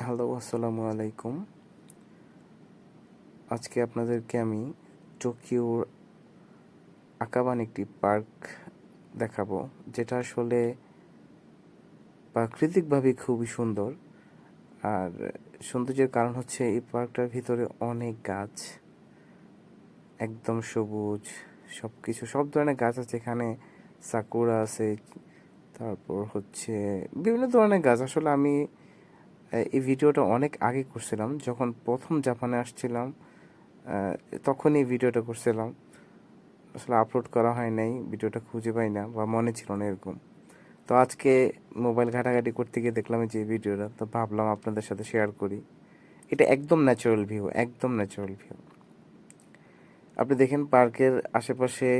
Hello, আসসালামু আলাইকুম। আজকে আপনাদেরকে আমি টোকিওর আকাবান একটি পার্ক দেখাবো, যেটা আসলে প্রাকৃতিকভাবে খুবই সুন্দর। আর সৌন্দর্যের কারণ হচ্ছে এই পার্কটার ভিতরে অনেক গাছ, একদম সবুজ সব কিছু সব ধরনের গাছ আছে এখানে, সাকুরা আছে, তারপর হচ্ছে বিভিন্ন ধরনের গাছ। আসলে আমি এই ভিডিওটা অনেক আগে করছিলাম, যখন প্রথম জাপানে আসছিলাম তখন এই ভিডিওটা করছিলাম। আসলে আপলোড করা হয় নাই, ভিডিওটা খুঁজে পাই না বা মনে ছিল না এরকম। তো আজকে মোবাইল ঘাটাঘাটি করতে গিয়ে দেখলাম যে ভিডিওটা, তো ভাবলাম আপনাদের সাথে শেয়ার করি। এটা একদম ন্যাচারাল ভিউ একদম ন্যাচারাল ভিউ আপনি দেখেন পার্কের আশেপাশে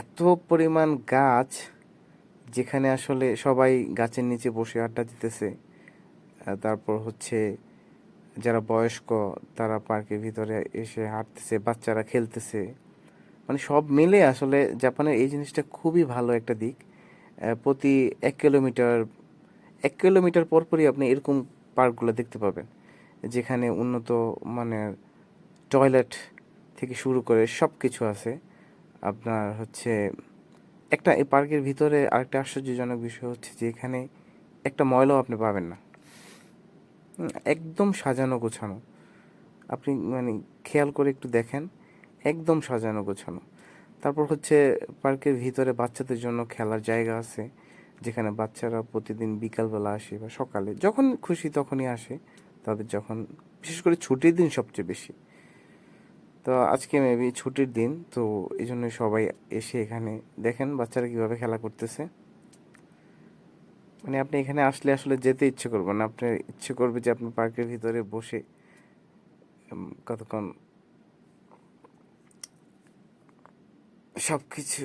এত পরিমাণ গাছ, যেখানে আসলে সবাই গাছের নিচে বসে আড্ডা দিতেছে। তারপর হচ্ছে যারা বয়স্ক, তারা পার্কের ভিতরে এসে হাঁটতেছে, বাচ্চারা খেলতেছে। মানে সব মিলে আসলে জাপানের এই জিনিসটা খুবই ভালো একটা দিক। প্রতি এক কিলোমিটার এক কিলোমিটার পরপরই আপনি এরকম পার্কগুলো দেখতে পাবেন। যেখানে উন্নত মানের টয়লেট থেকে শুরু করে সব কিছু আছে। আপনার হচ্ছে একটা এই পার্কের ভিতরে আরেকটা আশ্চর্যজনক বিষয় হচ্ছে যে এখানে একটা ময়লাও আপনি পাবেন না। একদম সাজানো গোছানো। আপনি মানে খেয়াল করে একটু দেখেন, একদম সাজানো গোছানো। তারপর হচ্ছে পার্কের ভিতরে বাচ্চাদের জন্য খেলার জায়গা আছে, যেখানে বাচ্চারা প্রতিদিন বিকালবেলা আসে বা সকালে যখন খুশি তখনই আসে, তাদের যখন, বিশেষ করে ছুটির দিন সবচেয়ে বেশি। তো আজকে মেবি ছুটির দিন, তো এই জন্য সবাই এসে এখানে দেখেন বাচ্চারা কীভাবে খেলা করতেছে। মানে আপনি এখানে আসলে আসলে যেতে ইচ্ছে করবেন না। ইচ্ছে করবে যে আপনি পার্কের ভিতরে বসে কতক্ষণ সব কিছু